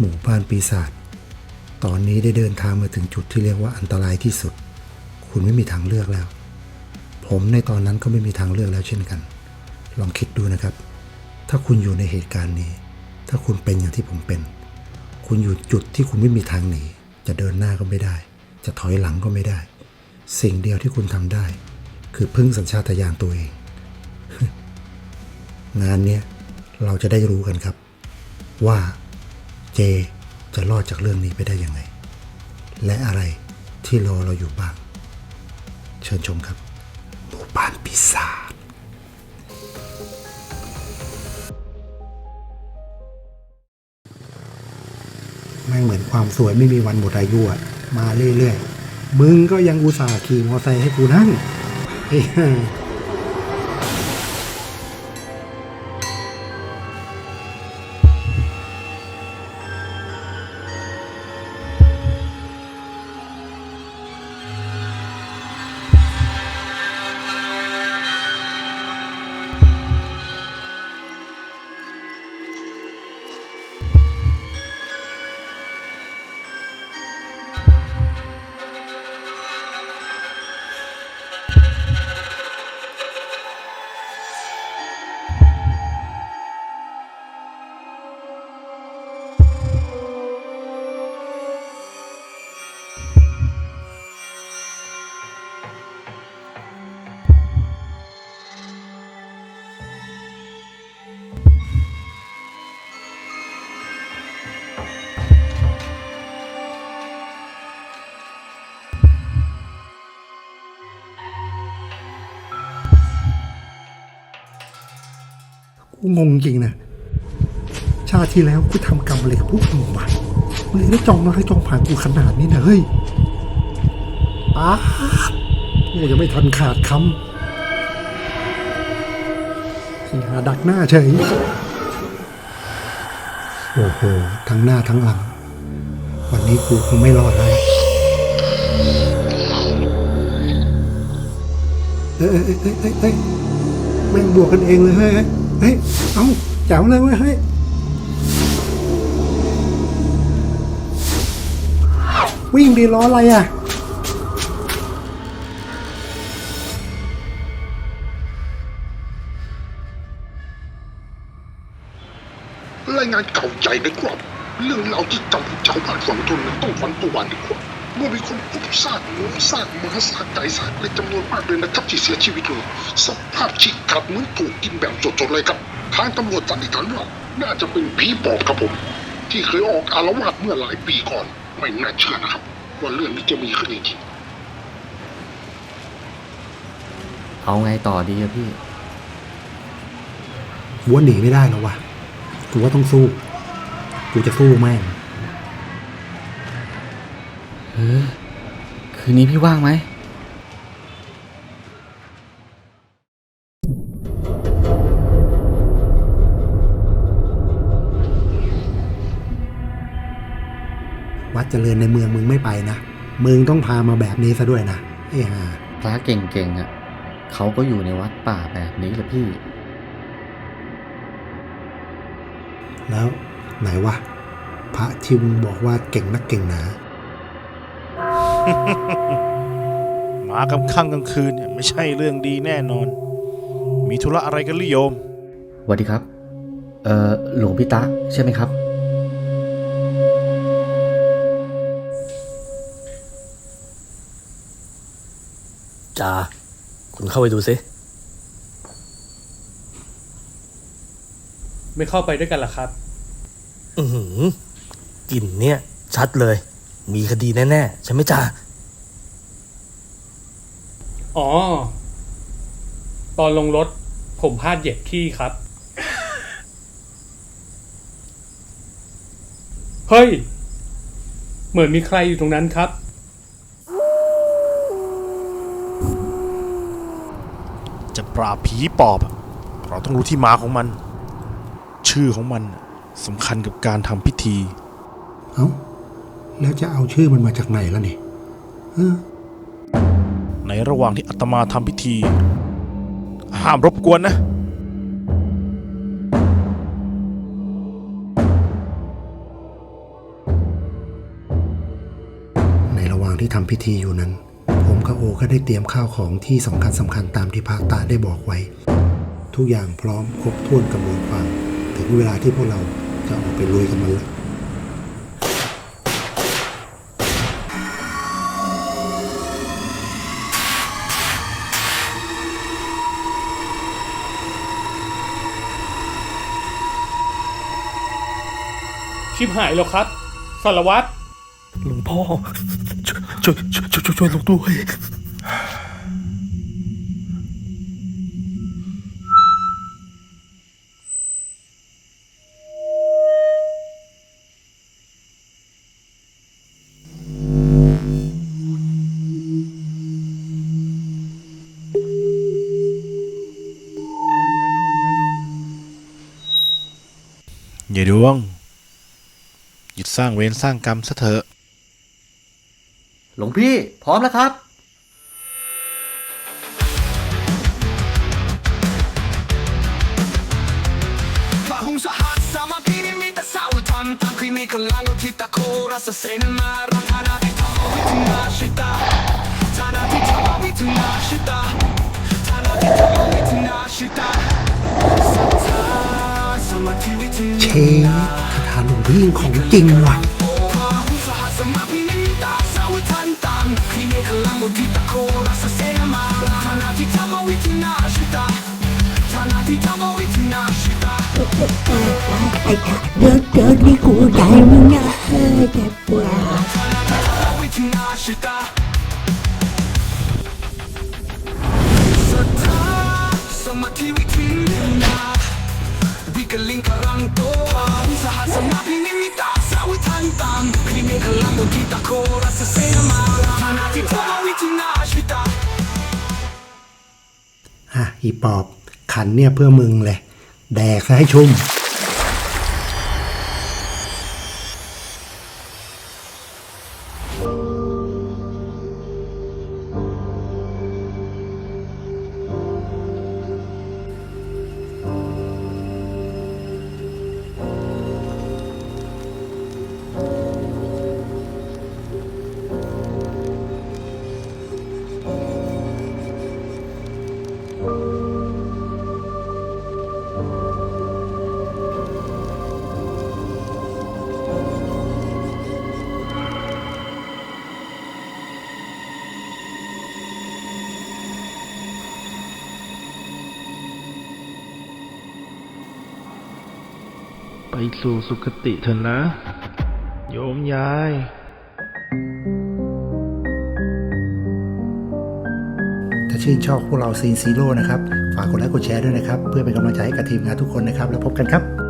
หมู่บ้านปีศาจ ตอนนี้ได้เดินทางมาถึงจุดที่เรียกว่าอันตรายที่สุด คุณไม่มีทางเลือกแล้ว ผมในตอนนั้นก็ไม่มีทางเลือกแล้วเช่นกัน ลองคิดดูนะครับ ถ้าคุณอยู่ในเหตุการณ์นี้ ถ้าคุณเป็นอย่างที่ผมเป็น คุณอยู่จุดที่คุณไม่มีทางหนี จะเดินหน้าก็ไม่ได้ จะถอยหลังก็ไม่ได้ สิ่งเดียวที่คุณทำได้ คือพึ่งสัญชาตญาณตัวเอง งานเนี้ยเราจะได้รู้กันครับ ว่า เจจะรอดจากเรื่องนี้ไปได้ยังไง และอะไรที่รอเราอยู่บ้าง เชิญชมครับหมู่บ้านปีศาจแม่งเหมือนความสวยไม่มีวันหมดอายุอะมาเรื่อยๆ มึงก็ยังอุตส่าห์ขี่มอเตอร์ไซค์ให้กูนั่ง งงจริงนะชาติที่แล้วกูทำกรรมอะไรกับพวกมึงวะมึงเลยได้จองร้ายจองผ่านกูขนาดนี้นะเฮ้ยอ้าเนี่ยยังไม่ทันขาดคำสิหาดักหน้าเฉยโอ้โหทั้งหน้าทั้งหลัง วันนี้กูคงไม่รอดเลยเอ้ยเอ้ยเอ้ยเอ้ยเอ้ยแม่งบวกกันเองเลยเฮ้ย เฮ้ย เอ้าแจ๋วเลยเว้ยเฮ้ยวิ่งดีล้ออะไรอะ รายงานเก่าใจนะครับ เรื่องเล่าที่จำชาวบ้านฝังทนนั้นต้องฝันตัววันนะครับ เมื่อมีคนพบซากหมูซากหมาซากไก่ซากอะไรจำนวนมากเลยนะครับที่เสียชีวิตลงสภาพฉีกขาดเหมือนถูกกินแบบสดๆเลยครับ ทางตำรวจสันนิษฐานว่าน่าจะเป็นผีปอบครับผม ที่เคยออกอารวาสเมื่อหลายปีก่อน ไม่น่าเชื่อนะครับ ว่าเรื่องนี้จะมีขึ้นจริงเอาไงต่อดีอะพี่กูว่าหนีไม่ได้แล้ววะกูว่าต้องสู้ กูจะสู้แม่ง เออคืนนี้พี่ว่างไหมวัดเจริญในเมืองมึงไม่ไปนะ มึงต้องพามาแบบนี้ซะด้วยนะไอ้ห่าพระเก่งๆอะเขาก็อยู่ในวัดป่าแบบนี้แหละพี่ แล้วไหนวะพระที่มึงบอกว่าเก่งนักเก่งหนา มากลางค่ำกลางคืนเนี่ยไม่ใช่เรื่องดีแน่นอน มีธุระอะไรกันหรือโยมสวัสดีครับ เอ่อหลวงพี่ตะใช่ไหมครับจ่าคุณเข้าไปดูสิ ไม่เข้าไปด้วยกันเหรอครับ อือหือกลิ่นเนี่ย ชัดเลย มีคดีแน่ๆใช่ไหมจ่าอ๋อ ตอนลงรถผมพลาดเหยียบขี้ครับ เฮ้ย เหมือนมีใครอยู่ตรงนั้นครับ จะปราบผีปอบอะเราต้องรู้ที่มาของมัน ชื่อของมันน่ะสำคัญกับการทำพิธี เอ้า แล้วจะเอาชื่อมันมาจากไหนล่ะนี่ในระหว่างที่อาตมาทำพิธี ห้ามรบกวนนะ ในระหว่างที่ทำพิธีอยู่นั้น ผมกับโอก็ได้เตรียมข้าวของที่สำคัญสำคัญตามที่พระตาได้บอกไว้ ทุกอย่างพร้อมครบถ้วนกระบวนความ ถึงเวลาที่พวกเราจะออกไปลุยกันมาแล้ว ชิบหายแล้วครับสารวัตรหลวงพ่อช่วยช่วยช่วยช่วยช่วยลงด้วยอย่าดวงหยุด สร้างเวรสร้างกรรมซะเถอะหลวงพี่พร้อมแล้วครับพระหุงสหัสสามัคคีนิมิตสาวทันตามครีมีกลังอุทิตาโครัสเสนมารังธานาทิทาวิทุนาชิตาธานาทิทาวิทุนาชิตาธานาทิทาวิทุนาชิตาสัทธาสมาธิวิทุเชฟคาถา หลวงพี่ของจริงว่ะโอพระหุงสหัสสมาคีนิมิตสาวทันตามครีมีกลังอุทิตาโครัสเสนมารังนาทิทาวิทุนาชิตาธานาทิทาวิทุนาชิตาไอ้ขาเดินเดินนี่กูใจมึงนะเฮ้ยแต่ปวดวิทนาทธาสมาธิวิทินาวิกลิงกรังโต ทิทาวิทนาชิตาอะอีปอบ ขันเนี่ยเพื่อมึงเลย แดกซะให้ชุ่ม สู่สุคติเถอะนะ โยมยายถ้าชื่นชอบพวกเราซีนซีโร่นะครับ ฝากกดไลค์กดแชร์ด้วยนะครับ เพื่อเป็นกำลังใจให้กับทีมงานทุกคนนะครับ แล้วพบกันครับ